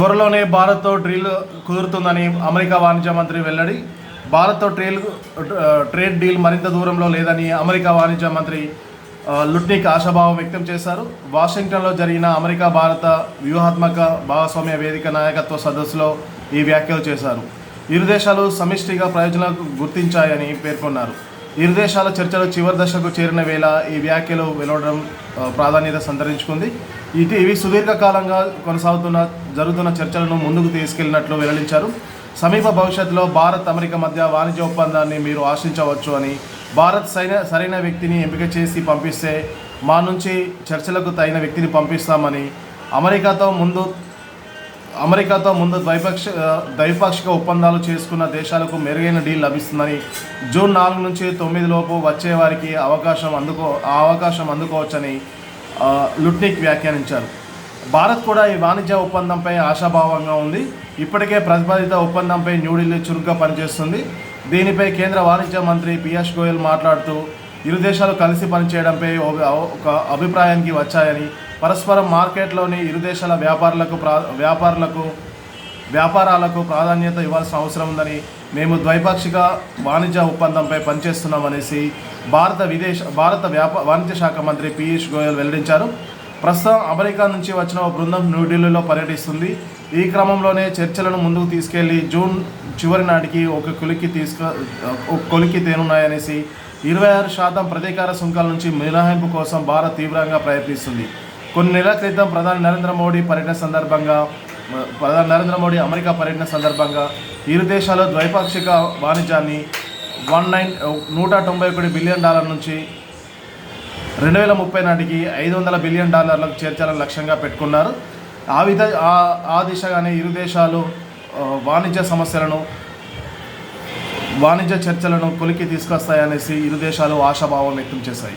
త్వరలోనే భారత్తో డ్రీల్ కుదురుతుందని అమెరికా వాణిజ్య మంత్రి వెల్లడి. భారత్తో ట్రేల్ ట్రేడ్ డీల్ మరింత దూరంలో లేదని అమెరికా వాణిజ్య మంత్రి లుట్నిక్ ఆశాభావం వ్యక్తం చేశారు. వాషింగ్టన్లో జరిగిన అమెరికా భారత వ్యూహాత్మక భాగస్వామ్య వేదిక నాయకత్వ సదస్సులో ఈ వ్యాఖ్యలు చేశారు. ఇరు దేశాలు సమిష్టిగా ప్రయోజనాలు గుర్తించాయని పేర్కొన్నారు. ఇరు దేశాల చర్చలు చివరి దశకు చేరిన వేళ ఈ వ్యాఖ్యలు వెలువడడం ప్రాధాన్యత సంతరించుకుంది. ఇటు ఇవి సుదీర్ఘకాలంగా కొనసాగుతున్న జరుగుతున్న చర్చలను ముందుకు తీసుకెళ్ళినట్లు వెల్లడించారు. సమీప భవిష్యత్తులో భారత్ అమెరికా మధ్య వాణిజ్య ఒప్పందాన్ని మీరు ఆశించవచ్చు అని భారత్ సైన సరైన వ్యక్తిని ఎంపిక చేసి పంపిస్తే మా నుంచి చర్చలకు తగిన వ్యక్తిని పంపిస్తామని అమెరికాతో ముందు అమెరికాతో ముందు ద్వైపాక్ష ద్వైపాక్షిక ఒప్పందాలు చేసుకున్న దేశాలకు మెరుగైన డీల్ లభిస్తుందని జూన్ నాలుగు నుంచి తొమ్మిది లోపు వచ్చే వారికి అవకాశం అందుకో ఆ అవకాశం అందుకోవచ్చని లుట్నిక్ వ్యాఖ్యానించారు. భారత్ కూడా ఈ వాణిజ్య ఒప్పందంపై ఆశాభావంగా ఉంది. ఇప్పటికే ప్రతిపాదిత ఒప్పందంపై న్యూఢిల్లీ చురుగ్గా పనిచేస్తుంది. దీనిపై కేంద్ర వాణిజ్య మంత్రి పీయూష్ గోయల్ మాట్లాడుతూ ఇరు దేశాలు కలిసి పనిచేయడంపై ఒక ఒక అభిప్రాయానికి వచ్చాయని పరస్పరం మార్కెట్లోని ఇరు దేశాల వ్యాపారులకు ప్రా వ్యాపారులకు వ్యాపారాలకు ప్రాధాన్యత ఇవ్వాల్సిన అవసరం ఉందని మేము ద్వైపాక్షిక వాణిజ్య ఒప్పందంపై పనిచేస్తున్నామనేసి భారత విదేశ భారత వ్యాప వాణిజ్య శాఖ మంత్రి పీయూష్ గోయల్ వెల్లడించారు. ప్రస్తుతం అమెరికా నుంచి వచ్చిన ఓ బృందం న్యూఢిల్లీలో పర్యటిస్తుంది. ఈ క్రమంలోనే చర్చలను ముందుకు తీసుకెళ్ళి జూన్ చివరి నాటికి ఒక కొలికి తీసుకు ఒక కొలికి తేనున్నాయనేసి ఇరవై ఆరు శాతం ప్రతీకార సుంకాల నుంచి మినహాయింపు కోసం భారత్ తీవ్రంగా ప్రయత్నిస్తుంది. కొన్ని నెలల క్రితం ప్రధాని నరేంద్ర మోడీ పర్యటన సందర్భంగా ప్రధాని నరేంద్ర మోడీ అమెరికా పర్యటన సందర్భంగా ఇరు దేశాలు ద్వైపాక్షిక వాణిజ్యాన్ని వన్ నైన్ నూట తొంభై ఒకటి బిలియన్ డాలర్ నుంచి రెండు వేల ముప్పై నాటికి ఐదు వందల బిలియన్ డాలర్లకు చేర్చాలని లక్ష్యంగా పెట్టుకున్నారు. ఆ విధ ఆ- దిశగానే ఇరు దేశాలు వాణిజ్య సమస్యలను వాణిజ్య చర్చలను కొలికి తీసుకొస్తాయనేసి ఇరు దేశాలు ఆశాభావం వ్యక్తం చేశాయి.